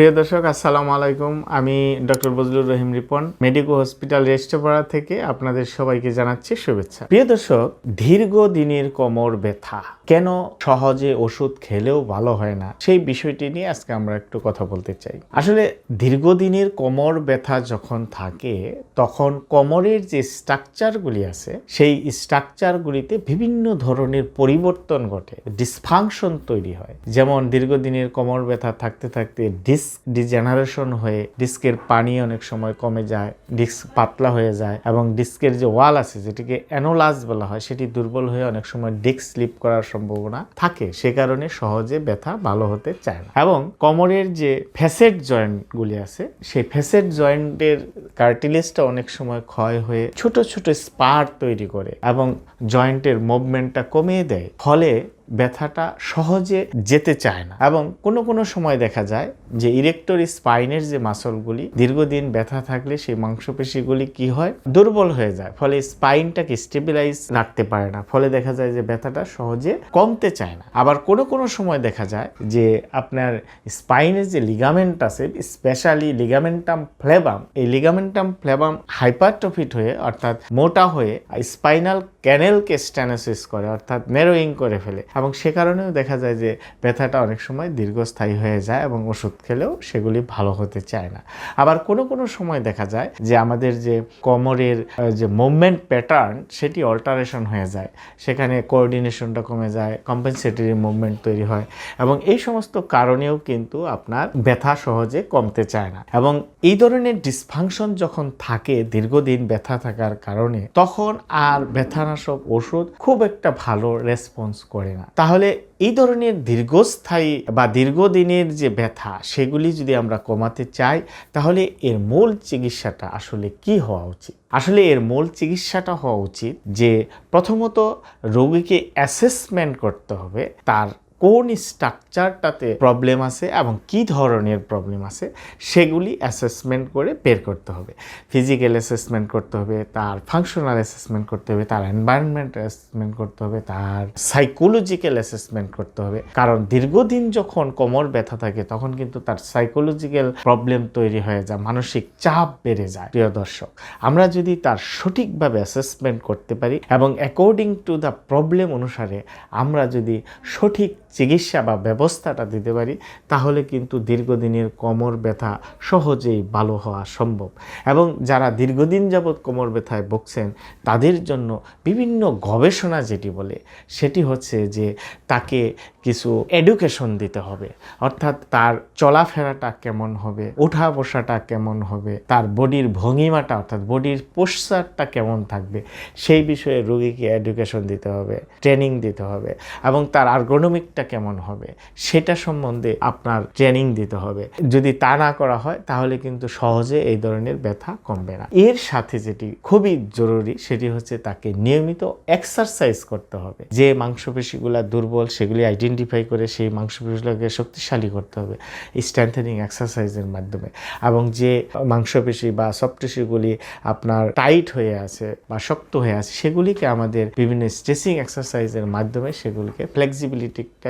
প্রিয় দর্শক, আসসালামু আলাইকুম। আমি doctor Bazlur Rahim Ripon, medico hospital রেস্টপাড়া থেকে আপনাদের সবাইকে জানাচ্ছি শুভেচ্ছা। প্রিয় দর্শক, দীর্ঘদিনের কোমর ব্যথা। কেন সহজে ওষুধ খেলেও ভালো হয় না? সেই বিষয়টি নিয়ে আজকে আমরা একটু কথা বলতে চাই। আসলে দীর্ঘদিনের কোমর ব্যথা যখন থাকে, তখন কোমরের যে স্ট্রাকচারগুলি আছে, সেই স্ট্রাকচারগুলিতে বিভিন্ন ধরনের পরিবর্তন ঘটে ডিসফাংশন তৈরি হয়। যেমন দীর্ঘদিনের কোমর ব্যথা থাকতে থাকতে ডিস্ক ডিজেনারেশন হয়ে ডিস্কের পানি অনেক সময় কমে যায় ডিস্ক পাতলা হয়ে যায় এবং ডিস্কের যে ওয়াল আছে, যেটিকে অ্যানোলাস বলা হয়, সেটি দুর্বল হয়ে অনেক সময় ডিস্ক স্লিপ করার সম্ভাবনা থাকে। সে কারণে সহজে ব্যথা ভালো হতে চায় না। এবং কোমরের যে ফ্যাসেট জয়েন্টগুলি আছে, সেই ফ্যাসেট জয়েন্টের কার্টিলেজটা অনেক সময় ক্ষয় হয়ে ছোট ছোট স্পার তৈরি করে এবং জয়েন্টের মুভমেন্টটা কমিয়ে দেয়। ফলে ব্যথাটা সহজে যেতে চায় না। এবং কোনো কোনো সময় দেখা যায় যে ইরেক্টর স্পাইনের যে মাসলগুলি দীর্ঘদিন ব্যথা থাকলে সেই মাংসপেশিগুলি কি হয়? দুর্বল হয়ে যায়, ফলে স্পাইনটাকে স্টেবিলাইজ রাখতে পারে না। ফলে দেখা যায় যে ব্যথাটা সহজে কমতে চায় না। আবার কোনো কোনো সময় দেখা যায় যে আপনার স্পাইনের যে লিগামেন্ট আছে স্পেশালি লিগামেন্টাম ফ্লেবাম এই লিগামেন্টাম ফ্লেবাম হাইপারট্রফিট হয়ে, অর্থাৎ মোটা হয়ে স্পাইনাল ক্যানেলকে স্ট্যানোসিস করে, অর্থাৎ নেরোয়িং করে ফেলে। এবং সে কারণেও দেখা যায় যে ব্যথাটা অনেক সময় দীর্ঘস্থায়ী হয়ে যায় এবং ওষুধ খেলেও সেগুলি ভালো হতে চায় না। আবার কোনো কোনো সময় দেখা যায় যে আমাদের যে কোমরের যে মুভমেন্ট প্যাটার্ন সেটি অল্টারেশন হয়ে যায়। সেখানে কোঅর্ডিনেশনটা কমে যায় কম্পেনসেটরি মুভমেন্ট তৈরি হয় এবং এই সমস্ত কারণেও কিন্তু আপনার ব্যথা সহজে কমতে চায় না। এবং এই ধরনের ডিসফাংশন যখন থাকে, দীর্ঘদিন ব্যথা থাকার কারণে, তখন আর ব্যথানাশক ওষুধ খুব একটা ভালো রেসপন্স করে না। তাহলে এই ধরনের দীর্ঘস্থায়ী বা দীর্ঘদিনের যে ব্যথা, সেগুলি যদি আমরা কমাতে চাই, তাহলে এর মূল চিকিৎসাটা আসলে কি হওয়া উচিত? আসলে এর মূল চিকিৎসাটা হওয়া উচিত যে প্রথমত রোগীকে অ্যাসেসমেন্ট করতে হবে, তার কোন স্ট্রাকচারটাতে প্রবলেম আছে এবং কি ধরনের প্রবলেম আছে, সেগুলি অ্যাসেসমেন্ট করে বের করতে হবে। ফিজিক্যাল অ্যাসেসমেন্ট করতে হবে, তার ফাংশনাল অ্যাসেসমেন্ট করতে হবে, তার এনভায়রনমেন্ট অ্যাসেসমেন্ট করতে হবে, তার সাইকোলজিক্যাল অ্যাসেসমেন্ট করতে হবে। কারণ দীর্ঘদিন যখন কোমর ব্যথা থাকে, তখন কিন্তু তার সাইকোলজিক্যাল প্রবলেম তৈরি হয়ে যায়, মানসিক চাপ বেড়ে যায়, প্রিয় দর্শক। আমরা যদি তার সঠিকভাবে অ্যাসেসমেন্ট করতে পারি এবং অ্যাকর্ডিং টু দ্য প্রবলেম অনুসারে আমরা যদি সঠিক চিকিৎসা বা ব্যবস্থাটা দিতে পারি, তাহলে কিন্তু দীর্ঘদিনের কোমর ব্যথা সহজেই ভালো হওয়া সম্ভব। এবং যারা দীর্ঘদিন যাবৎ কোমর ব্যথায় ভুগছেন, তাদের জন্য বিভিন্ন গবেষণা যেটি বলে, সেটি হচ্ছে যে তাকে কিছু এডুকেশন দিতে হবে। অর্থাৎ তার চলাফেরাটা কেমন হবে, ওঠা বসাটা কেমন হবে, তার বডির ভঙ্গিমাটা, অর্থাৎ বডির পোশ্চারটা কেমন থাকবে, সেই বিষয়ে রোগীকে এডুকেশন দিতে হবে ট্রেনিং দিতে হবে এবং তার আর্গোনমিকটা কেমন হবে? সেটা সম্বন্ধে আপনার ট্রেনিং দিতে হবে। যদি তা না করা হয়, তাহলে কিন্তু সহজে এই ধরনের ব্যথা কমবে না। এর সাথে যেটি খুবই জরুরি, সেটি হচ্ছে তাকে নিয়মিত এক্সারসাইজ করতে হবে। যে মাংসপেশিগুলা দুর্বল, সেগুলি আইডেন্টিফাই করে সেই মাংসপেশিগুলোকে শক্তিশালী করতে হবে স্ট্রেংথেনিং এক্সারসাইজের মাধ্যমে। এবং যে মাংসপেশি বা সফটেশিগুলি আপনার টাইট হয়ে আছে বা শক্ত হয়ে আছে, সেগুলিকে আমাদের বিভিন্ন স্ট্রেচিং এক্সারসাইজের মাধ্যমে সেগুলিকে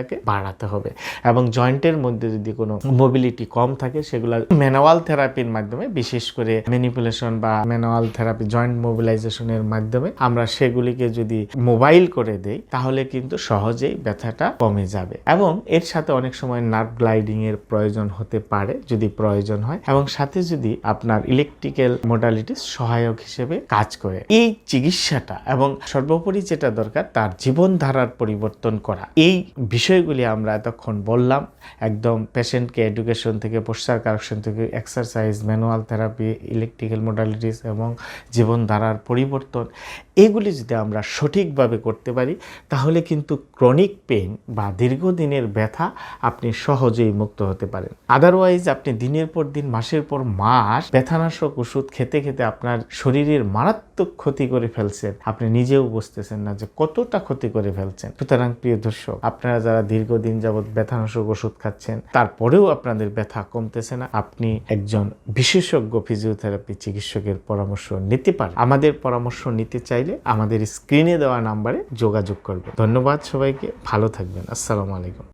ফ্লেক্সিবিলিটিটাকে বাড়াতে হবে। এবং জয়েন্টের মধ্যে যদি কোনো মোবিলিটি কম থাকে, সেগুলো ম্যানুয়াল থেরাপির মাধ্যমে, বিশেষ করে ম্যানিপুলেশন বা ম্যানুয়াল থেরাপি জয়েন্ট মোবিলাইজেশনের মাধ্যমে আমরা সেগুলিকে যদি মোবাইল করে দেই, তাহলে কিন্তু সহজেই ব্যথাটা কমে যাবে। এবং এর সাথে অনেক সময় নার্ভ গ্লাইডিং এর প্রয়োজন হতে পারে, যদি প্রয়োজন হয়। এবং সাথে যদি আপনার ইলেকট্রিক্যাল মোডালিটিস সহায়ক হিসেবে কাজ করে। এই চিকিৎসাটা এবং সর্বোপরি যেটা দরকার, তার জীবনধারার পরিবর্তন করা। এই বিষয়গুলি আমরা এতক্ষণ বললাম। একদম পেশেন্টকে এডুকেশন থেকে পোস্টার কারেকশন থেকে exercise manual therapy electrical modalities এবং জীবনধারার পরিবর্তন, এগুলি যদি আমরা সঠিকভাবে করতে পারি, তাহলে কিন্তু ক্রনিক পেন বা দীর্ঘদিনের ব্যথা আপনি সহজেই মুক্ত হতে পারেন। আদারওয়াইজ আপনি দিনের পর দিন, মাসের পর মাস ব্যথানাশক ওষুধ খেতে খেতে আপনার শরীরের মারাত্মক ক্ষতি করে ফেলছেন। আপনি নিজেও বুঝতেছেন না যে কতটা ক্ষতি করে ফেলছেন। সুতরাং প্রিয় দর্শক, আপনারা যারা দীর্ঘদিন যাবৎ ব্যথানাশক ওষুধ খাচ্ছেন, তারপরেও আপনাদের ব্যথা কমতেছে না। আপনি একজন বিশেষজ্ঞ ফিজিওথেরাপি চিকিৎসকের পরামর্শ নিতে পারেন। আমাদের পরামর্শ নিতে চাইলে আমাদের স্ক্রিনে দেওয়া নাম্বারে যোগাযোগ করবেন। ধন্যবাদ সবাইকে। ভালো থাকবেন। আসসালামু আলাইকুম।